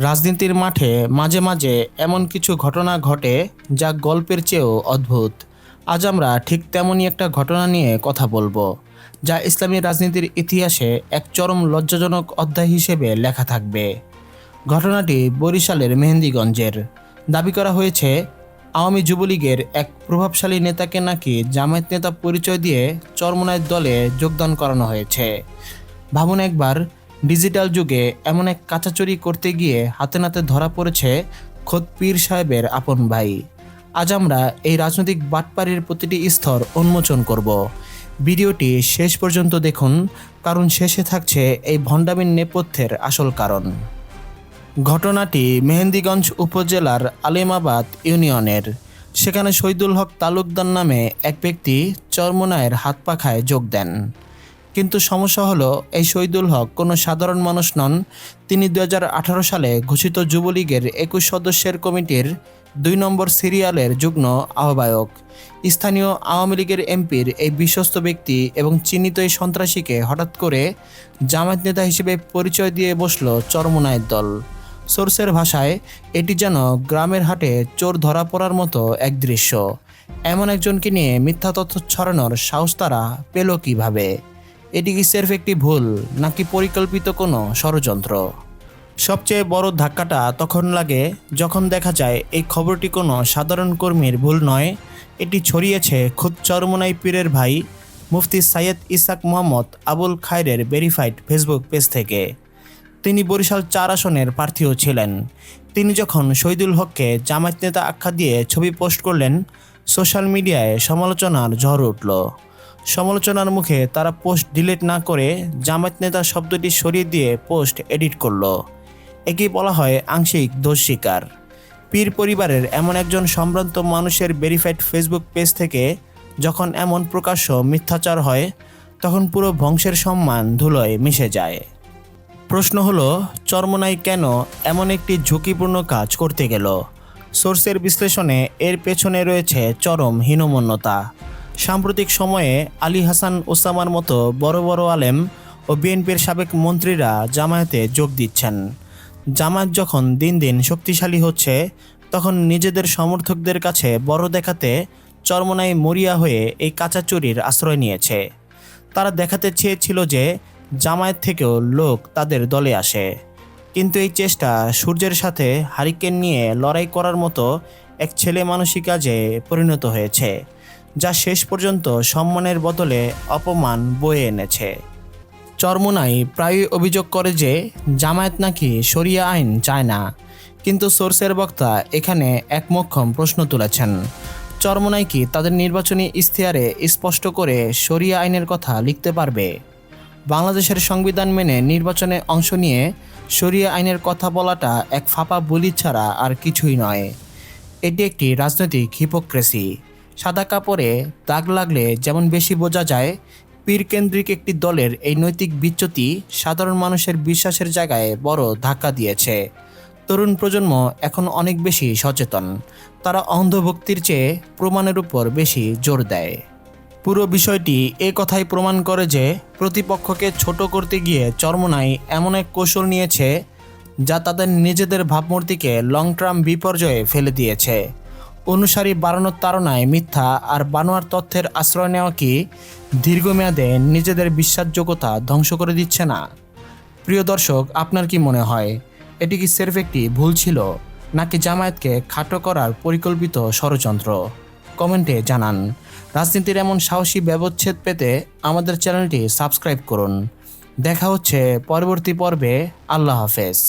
রাজনীতির মাঠে মাঝে মাঝে এমন কিছু ঘটনা ঘটে যা গল্পের চেয়েও অদ্ভুত। আজ আমরা ঠিক তেমনই একটা ঘটনা নিয়ে কথা বলব, যা ইসলামী রাজনীতির ইতিহাসে এক চরম লজ্জাজনক অধ্যায় হিসেবে লেখা থাকবে। ঘটনাটি বরিশালের মেহেন্দিগঞ্জের। দাবি করা হয়েছে, আওয়ামী যুবলীগের এক প্রভাবশালী নেতাকে নাকি জামায়াত নেতা পরিচয় দিয়ে চরমনায়ের দলে যোগদান করানো হয়েছে। ভাবুন একবার ডিজিটাল যুগে এমন এক কাচাচুরি করতে গিয়ে হাতে নাতে ধরা পড়েছে খোদ পীর সাহেবের আপন ভাই। আজ আমরা এই রাজনৈতিক বাটপাড়ির প্রতিটি স্তর উন্মোচন করব। ভিডিওটি শেষ পর্যন্ত দেখুন, কারণ শেষে থাকছে এই ভণ্ডামির নেপথ্যের আসল কারণ। ঘটনাটি মেহেন্দিগঞ্জ উপজেলার আলিমাবাদ ইউনিয়নের। সেখানে শহীদুল হক তালুকদার নামে এক ব্যক্তি চরমোনায়ের হাত পাখায় যোগ দেন। কিন্তু সমস্যা হলো, এই শহীদুল হক কোনো সাধারণ মানুষ নন। তিনি দুই হাজার আঠারো সালে ঘোষিত যুবলীগের একুশ সদস্যের কমিটির দুই নম্বর সিরিয়ালের যুগ্ম আহ্বায়ক। স্থানীয় আওয়ামী লীগের এমপির এই বিশ্বস্ত ব্যক্তি এবং চিহ্নিত এই সন্ত্রাসীকে হঠাৎ করে জামায়াত নেতা হিসেবে পরিচয় দিয়ে বসল চরমোনায়ের দল। সোর্সের ভাষায়, এটি যেন গ্রামের হাটে চোর ধরা পড়ার মতো এক দৃশ্য। এমন একজনকে নিয়ে মিথ্যা তথ্য ছড়ানোর সাহস তারা পেল কীভাবে? এটি কি সেরফ একটি ভুল, নাকি পরিকল্পিত কোনো ষড়যন্ত্র? সবচেয়ে বড় ধাক্কাটা তখন লাগে যখন দেখা যায় এই খবরটি কোনো সাধারণ কর্মীর ভুল নয়। এটি ছড়িয়েছে খুদ চরমোনাই পীরের ভাই, মুফতি সাইয়েদ ইসাক মোহাম্মদ আবুল খায়রের ভেরিফাইড ফেসবুক পেজ থেকে। তিনি বরিশাল চার আসনের প্রার্থীও ছিলেন। তিনি যখন শহীদুল হককে জামায়াত নেতা আখ্যা দিয়ে ছবি পোস্ট করলেন, সোশ্যাল মিডিয়ায় সমালোচনার ঝড় উঠল। সমালোচনার মুখে তারা পোস্ট ডিলিট না করে জামায়াত নেতা শব্দটি সরিয়ে দিয়ে পোস্ট এডিট করল। একে বলা হয় আংশিক দোষ স্বীকার। পীর পরিবারের এমন একজন সম্ভ্রান্ত মানুষের ভেরিফাইড ফেসবুক পেজ থেকে যখন এমন প্রকাশ্য মিথ্যাচার হয়, তখন পুরো বংশের সম্মান ধুলোয় মিশে যায়। প্রশ্ন হলো, চরমনাই কেন এমন একটি ঝুঁকিপূর্ণ কাজ করতে গেল? সোর্সের বিশ্লেষণে এর পেছনে রয়েছে চরম হীনমন্যতা। সাম্প্রতিক সময়ে আলী হাসান ওসামার মতো বড় বড় আলেম ও বিএনপির সাবেক মন্ত্রীরা জামায়াতে যোগ দিচ্ছেন। জামায়াত যখন দিন দিন শক্তিশালী হচ্ছে, তখন নিজেদের সমর্থকদের কাছে বড় দেখাতে চরমনাই মরিয়া হয়ে এই কাঁচা চুরির আশ্রয় নিয়েছে। তারা দেখাতে চেয়েছিল যে জামায়াত থেকেও লোক তাদের দলে আসে। কিন্তু এই চেষ্টা সূর্যের সাথে হারিকেন নিয়ে লড়াই করার মতো এক ছেলে মানসিক কাজে পরিণত হয়েছে। যা শেষ পর্যন্ত সম্মানের বদলে অপমান বয়ে এনেছে। চরমোনাই প্রায়ই অভিযোগ করে যে জামায়াত নাকি শরিয়া আইন চায় না, কিন্তু সোর্সের বক্তা এখানে একমক্ষম প্রশ্ন তুলেছেন। চরমোনাই কি তাদের নির্বাচনী ইশতেহারে স্পষ্ট করে শরিয়া আইনের কথা লিখতে পারবে? বাংলাদেশের সংবিধান মেনে নির্বাচনে অংশ নিয়ে শরিয়া আইনের কথা বলাটা এক ফাঁপা বলি ছাড়া আর কিছুই নয়। এটি একটি রাজনৈতিক হিপোক্রেসি সাদা কাপড়ে দাগ লাগলে যেমন বেশি বোঝা যায় পীরকেন্দ্রিক একটি দলের এই নৈতিক বিচ্যুতি সাধারণ মানুষের বিশ্বাসের জায়গায় বড় ধাক্কা দিয়েছে। তরুণ প্রজন্ম এখন অনেক বেশি সচেতন। তারা অন্ধভক্তির চেয়ে প্রমাণের উপর বেশি জোর দেয়। পুরো বিষয়টি এ কথাই প্রমাণ করে যে প্রতিপক্ষকে ছোট করতে গিয়ে চরমনাই এমন এক কৌশল নিয়েছে, যা তাদের নিজেদের ভাবমূর্তিকে লং টার্ম বিপর্যয়ে ফেলে দিয়েছে। অনুসারী বাড়ানোর তাড়নায় মিথ্যা আর বানোয়ার তথ্যের আশ্রয় নেওয়া কি দীর্ঘমেয়াদে নিজেদের বিশ্বাসযোগ্যতা ধ্বংস করে দিচ্ছে না? প্রিয় দর্শক, আপনার কি মনে হয়, এটি কি সেরফ একটি ভুল ছিল, নাকি জামায়াতকে খাটো করার পরিকল্পিত ষড়যন্ত্র? কমেন্টে জানান। রাজনীতির এমন সাহসী ব্যবচ্ছেদ পেতে আমাদের চ্যানেলটি সাবস্ক্রাইব করুন। দেখা হচ্ছে পরবর্তী পর্বে। আল্লাহ হাফেজ।